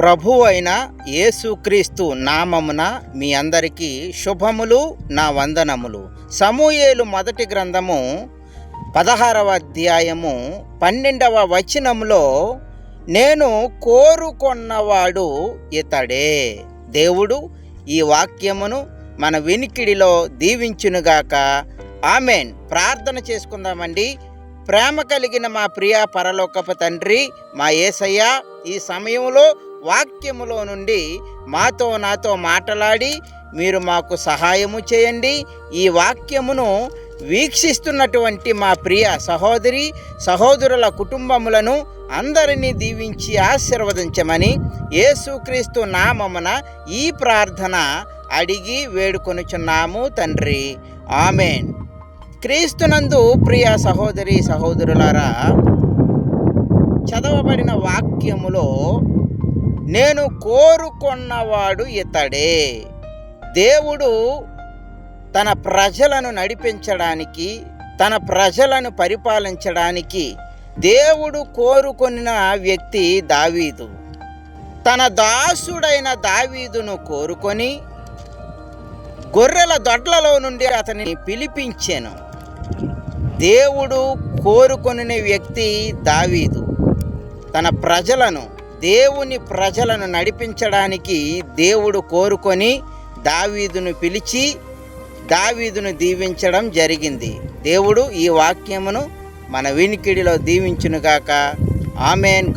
ప్రభు అయిన యేసుక్రీస్తు నామమున మీ అందరికీ శుభములు నా వందనములు. సమూయేలు మొదటి గ్రంథము పదహారవ అధ్యాయము పన్నెండవ వచనములో నేను కోరుకొన్నవాడు ఇతడే. దేవుడు ఈ వాక్యమును మన వినికిడిలో దీవించునుగాక. ఆమెన్. ప్రార్థన చేసుకుందామండి. ప్రేమ కలిగిన మా ప్రియ పరలోకపు తండ్రి మా యేసయ్య ఈ సమయంలో వాక్యములో నుండి మాతో నాతో మాట్లాడి మీరు మాకు సహాయము చేయండి. ఈ వాక్యమును వీక్షిస్తున్నటువంటి మా ప్రియ సహోదరి సహోదరుల కుటుంబములను అందరినీ దీవించి ఆశీర్వదించమని యేసుక్రీస్తు నామమున ఈ ప్రార్థన అడిగి వేడుకొనుచున్నాము తండ్రి. ఆమెన్. క్రీస్తునందు ప్రియ సహోదరి సహోదరులారా చదవబడిన వాక్యములో నేను కోరుకున్నవాడు ఇతడే. దేవుడు తన ప్రజలను నడిపించడానికి తన ప్రజలను పరిపాలించడానికి దేవుడు కోరుకొనిన వ్యక్తి దావీదు. తన దాసుడైన దావీదును కోరుకొని గొర్రెల దొడ్లలో నుండి అతనిని పిలిపించాను. దేవుడు కోరుకొనిన వ్యక్తి దావీదు. తన ప్రజలను దేవుని ప్రజలను నడిపించడానికి దేవుడు కోరుకొని దావీదును పిలిచి దావీదును దీవించడం జరిగింది. దేవుడు ఈ వాక్యమును మన వినికిడిలో దీవించునుగాక. ఆమెన్.